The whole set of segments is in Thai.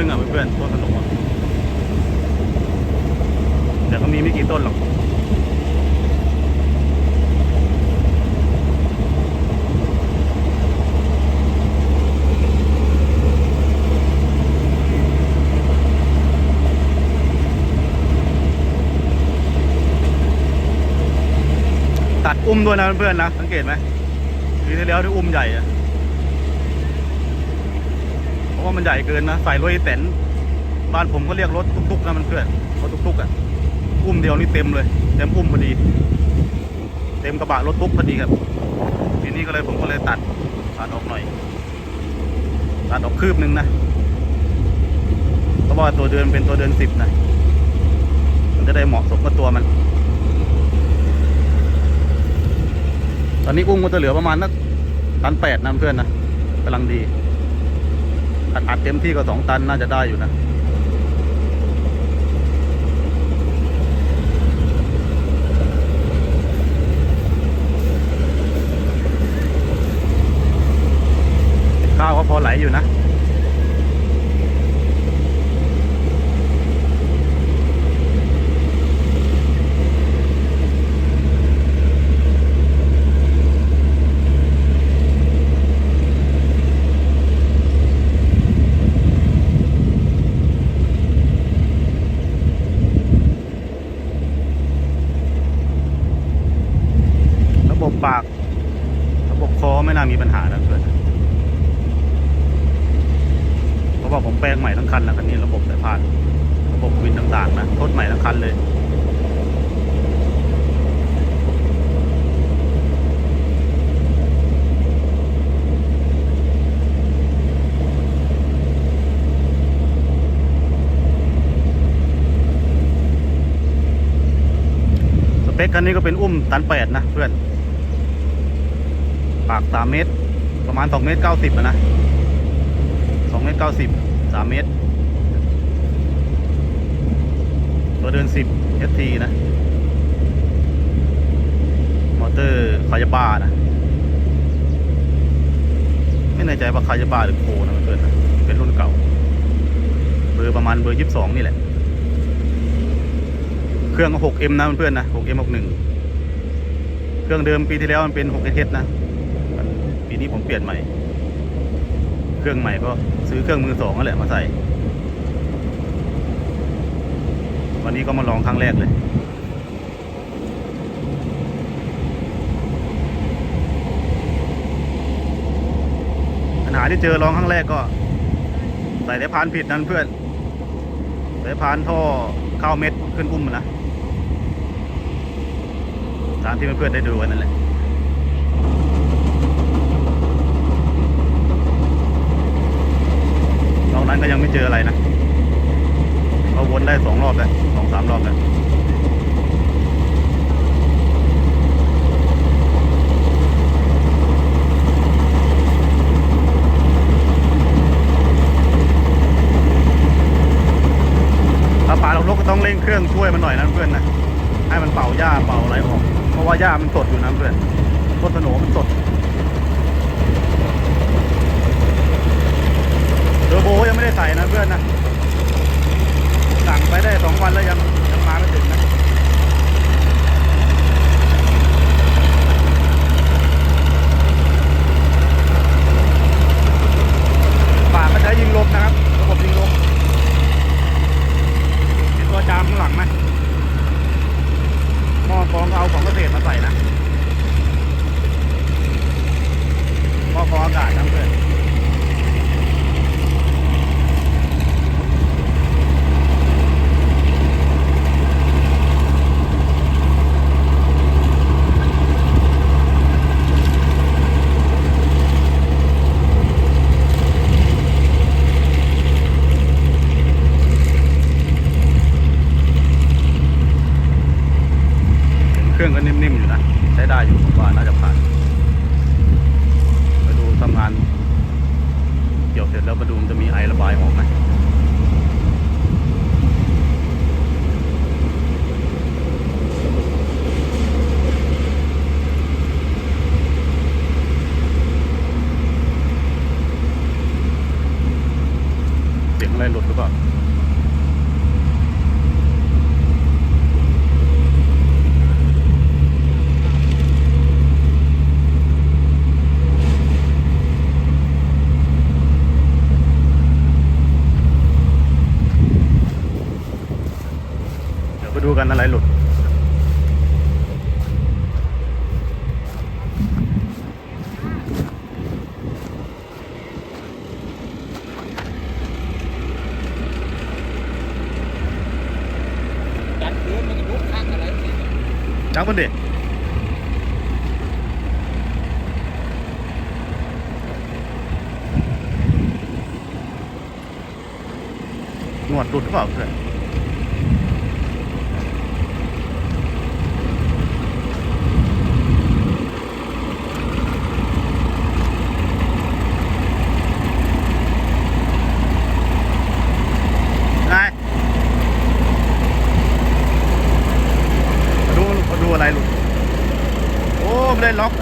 นึ่งอะเพื่อนๆต้นสนุกอะแต่ก็มีไม่กี่ต้นหรอกตัดอุ้มด้วยนะเพื่อนๆนะสังเกตไหมปีที่แล้วที่อุ้มใหญ่อะ ราะว่ามันใหญ่เกินนะใส่รถไอีแตนบ้านผมก็เรียกรถตุกๆนะมันเพื่อนรถตุกๆอะอุ้มเดียวนี่เต็มเลยเต็มอุ้มพอดี เต็มกระบะรถตุ๊กพอดีครับทีนี้ก็เลยผมก็เลยตัดตัดออกหน่อยตัดออกคืบหนึ่งนะเพราะว่าตัวเดือนเป็นตัวเดือนสิบนะมันจะได้เหมาะสมกับตัวมัน ตอนนี้อุ้มก็จะเหลือประมาณนักตันแปดนะเพื่อนนะกำลังดี อัดเต็มที่ก็สองตันน่าจะได้อยู่นะข้าวก็พอไหลอยู่นะบบปาก ระบบคอไม่น่ามีปัญหานะเพื่อนเพราะว่าผมแปลงใหม่ทั้งคันแล้วคันนี้ระบบสายพาน ระบบวินต่างๆนะทดใหม่ทั้งคันเลย สเปคคั นนี้ก็เป็นอุ้มตันแปดนะเพื่อน ปากสามเมตร ประมาณสองเมตรเก้าสิบนะสองเมตรเก้าสิบสามเมตร ตัวเดินสิบเอทีนะ มอเตอร์คายาบ้านะ ไม่แน่ใจว่าคายาบ้าหรือโคนะเพื่อนนะเป็นรุ่นเก่า เบอร์ประมาณเบอร์ยี่สิบสองนี่แหละ รื่อง 6M นะเพื่อนๆนะ 6M 61เครื่องเดิมปีที่แล้วมันเป็น 6S นะ ปีนี้ผมเปลี่ยนใหม่ เครื่องใหม่ก็ซื้อเครื่องมือสองนั่นแหละมาใส่ วันนี้ก็มาลองครั้งแรกเลยปัญหาที่เจอลองครั้งแรกก็ ใส่สายพานผิดนั่นเพื่อนสายพานท่อเข้าเม็ดขึ้นอุ้มนะ ตามที่เพื่อนๆได้ดูกันนั่นแหละนอกนั้นก็ยังไม่เจออะไรนะเราวนได้สองรอบแล้วสองสามรอบแล้วถ้าป่าเราลกก็ต้องเร่งเครื่องช่วยมันหน่อยนะเพื่อนนะให้มันเป่าหญ้าเป่าอะไรออก ราะว่าหญ้ามันสดอยู่นะเพื่อนต้นสนมันสดเดอร์โบยังไม่ได้ใส่นะเพื่อนนะสั่งไปได้สองวันแล้วยังยังมาไม่ถึง オンラインロットが จังคนดิหนวดหลุดหรือเปล่าเพื่อนนายมาดูมาดูอะไรหลุด โอ้ไม่ได้ล็อก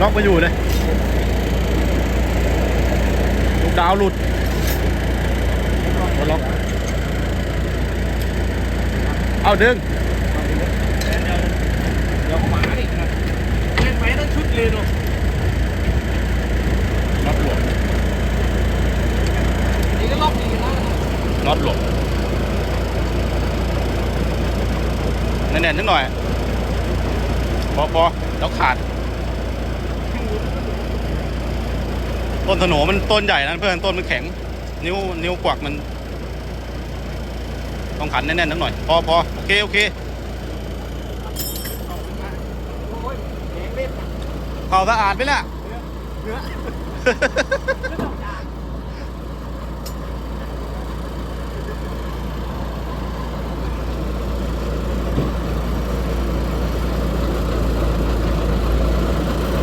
ล็อก มาอยู่เลยลูกดาวหลุดหัวล็อกเอาดึงเดี๋ยวเขามาดินะเล่นไปทั้งชุดเลยเนาะน็อตหลวมนี่ก็รอบนี้นะน็อตหลวมแน่นๆนิดหน่อยพอพอแล้วขาด ต้นสโนมันต้นใหญ่นะเพื่อนต้นมันแข็ง นิ้วนิ้วกวักมัน ต้องขันแน่นๆนิดหน่อย พอพอโอเค โอเค เข่าสะอาดไหมล่ะเนื้อ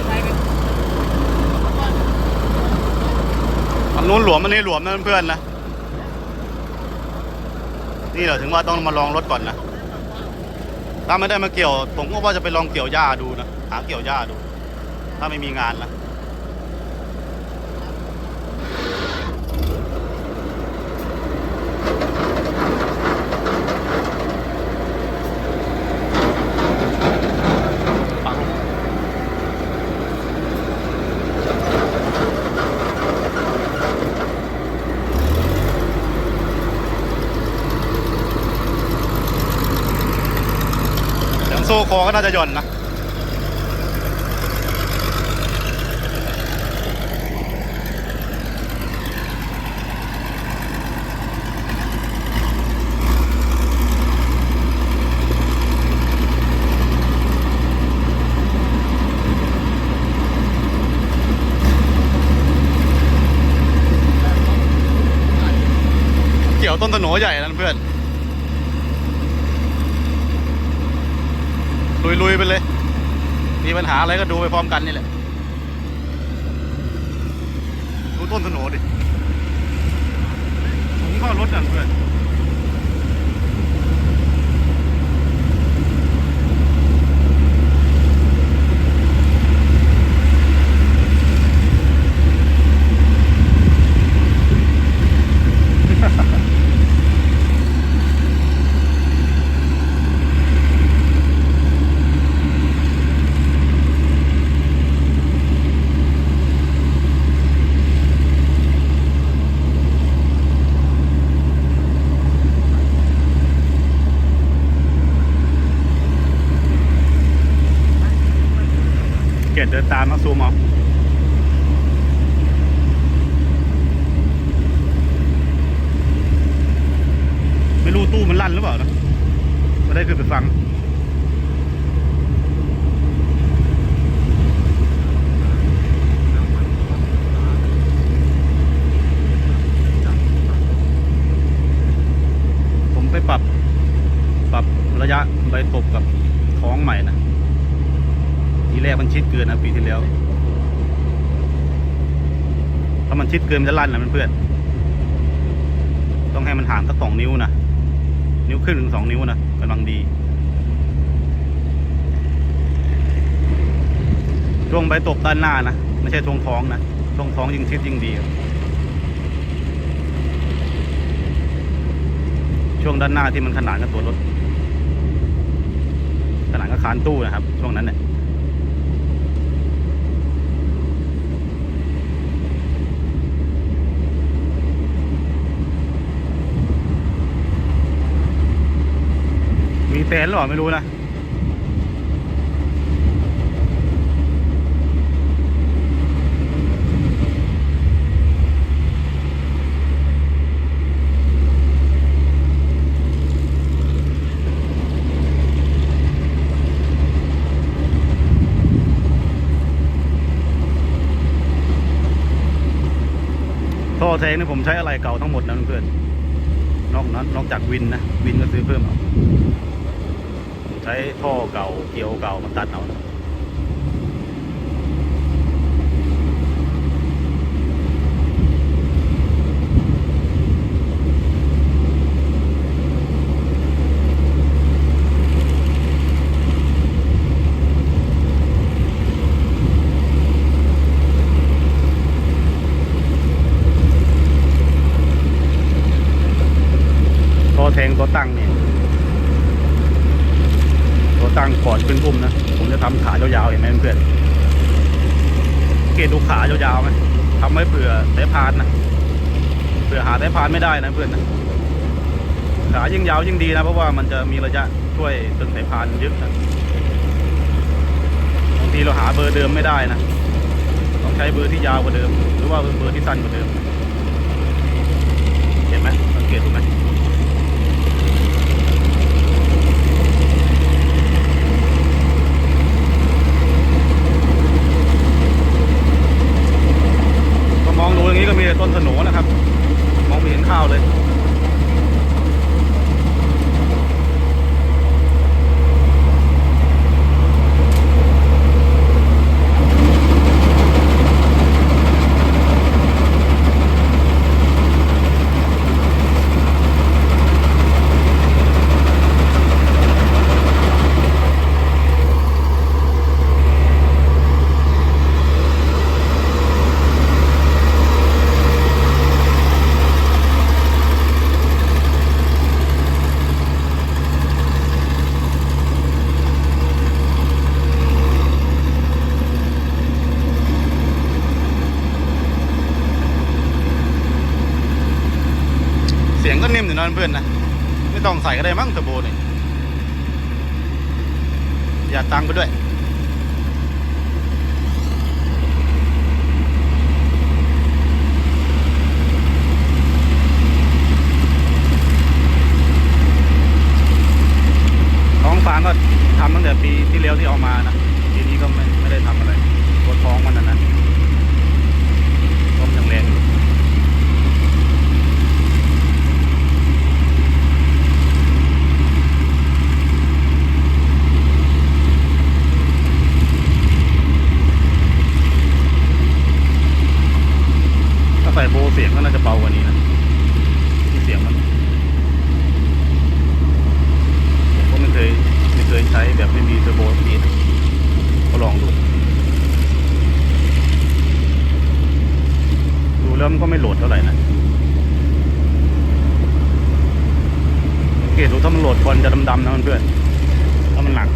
ใครเป็น อั นู้นหลวมอันนี้หลวมนะเพื่อนๆนะ นี่เหรอถึงว่าต้องมาลองรถก่อนนะถ้าไม่ได้มาเกี่ยว ผมก็ว่าจะไปลองเกี่ยวหญ้าดูนะหาเกี่ยวหญ้าดู ถ้าไม่มีงานนะ ปังเสียงโซ่คอ ก็น่าจะหย่อนนะเกี่ยวต้นตะโหนใหญ่นั่นเพื่อน ลุยๆไปเลย มีปัญหาอะไรก็ดูไปพร้อมกันนี่แหละ ดูต้นตะโหนดิผมก็รถนั่นเพื่อน ดเดินตามมาซูมเอาไม่รู้ตู้มันลั่นหรือเปล่านะไม่ได้ขึ้นไปฟังผมไปปรับ ปรับระยะใบตบกับท้องใหม่นะ ทีแรกมันชิดเกินนะปีที่แล้ว ถ้ามันชิดเกินมันจะลั่นนะเพื่อนๆต้องให้มันห่างสักสองนิ้วนะนิ้วครึ่งถึงสองนิ้วนะกำลังดี ช่วงใบตบด้านหน้านะไม่ใช่ช่วงท้องนะช่วงท้องยิ่งชิดยิ่งดี ช่วงด้านหน้าที่มันขนานกับตัวรถขนานกับคานตู้นะครับ ช่วงนั้นเนี่ย แสนหรอไม่รู้นะท่อแทงนี่ผมใช้อะไรเก่าทั้งหมดนะเพื่อนนอกนั้นนอกจากวินนะ วินก็ซื้อเพิ่มเอาผม ใช้ท่อเก่าเกียวเก่ามาตัดเอานะท่อแทงตัวตั้งนี่ตัวตั้งก่อนขึ้นพุ่มนะ ผมจะทำขายาวๆเห็นไหมเพื่อนๆเกตดูขายาวๆไหมทำไว้เผื่อสายพานนะเผื่อหาสาย พานไม่ได้นะเพื่อนนะขายิ่งยาวยิ่งดีนะ เพราะว่ามันจะมีระยะช่วยตึงสายพานเยอะนะบางทีเราหาเบอร์เดิมไม่ได้นะ ต้องใช้เบอร์ที่ยาวกว่าเดิม หรือว่าเบอร์ที่สั้นกว่าเดิม เห็นไหมสังเกตดูไหมก็มองดูอย่างนี้ก็มีแต่ต้นสนนะครับ ข้าวเลย นะเพื่อนนะไม่ต้องใส่ก็ได้มั้งเทอร์โบนี่อย่าตังไปด้วยท้องฟางก็ทำตั้งแต่ปีที่แล้วที่เอามานะปีนี้ก็ไม่ไม่ได้ทำอะไรตัวท้องมันนะนะลมยังแรงอยู่ ถ้าใส่โบ เสียงก็น่าจะเบากว่านี้นะที่เสียงมันผมก็ไม่เคยไม่เคยใช้แบบไม่มีเทอร์โบสักทีนะก็ลองดู ดูแล้วมันก็ไม่โหลดเท่าไหร่นะสังเกตดูถ้ามันโหลดบอลจะดำๆนะเพื่อนๆถ้ามันหนัก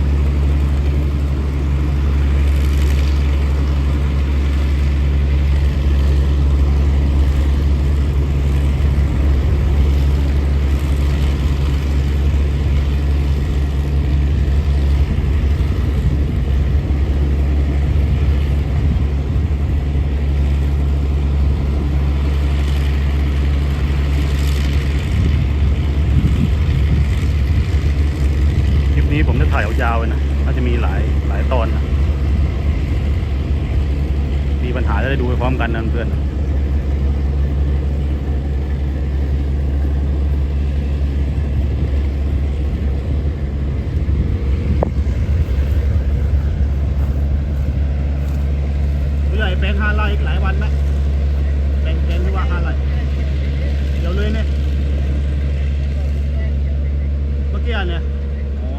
คลิปนี้ผมจะถ่ายยาวๆเลยนะน่าจะมีหลายหลายตอนนะมีปัญหาจะ ได้ดูไปพร้อมกันนะเพื่อนผู้ใหญ่แปลงห้าไร่อีกหลายวันไหมแปลงแปลงที่ว่าห้าไร่เดี๋ยวเลยเนี่ยเมื่อกี้อันเนี่ยอ๋อ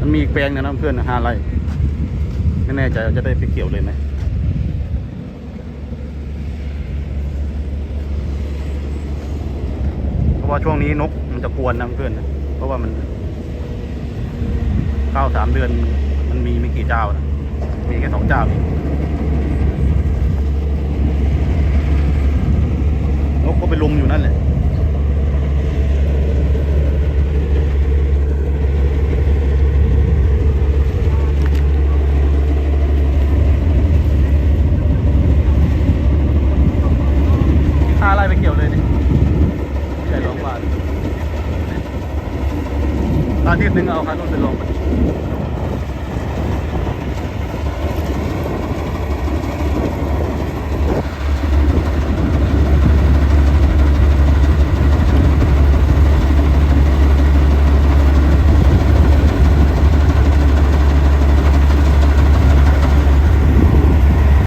มันมีอีก แปลงนึงนะเพื่อนห้าไร่ไม่แน่ใจจะได้ไปเกี่ยวเลยไหมเพราะว่าช่วงนี้นกมันจะกวนนะเพื่อนนะเพราะว่ามันข้าวสามเดือนมันมีไม่กี่เจ้านะมีแค่สองเจ้าเองนกก็ไปลุมอยู่นั่นแหละ ค่าอะไรไปเกี่ยวเลยนี่ให ญ่ร้อง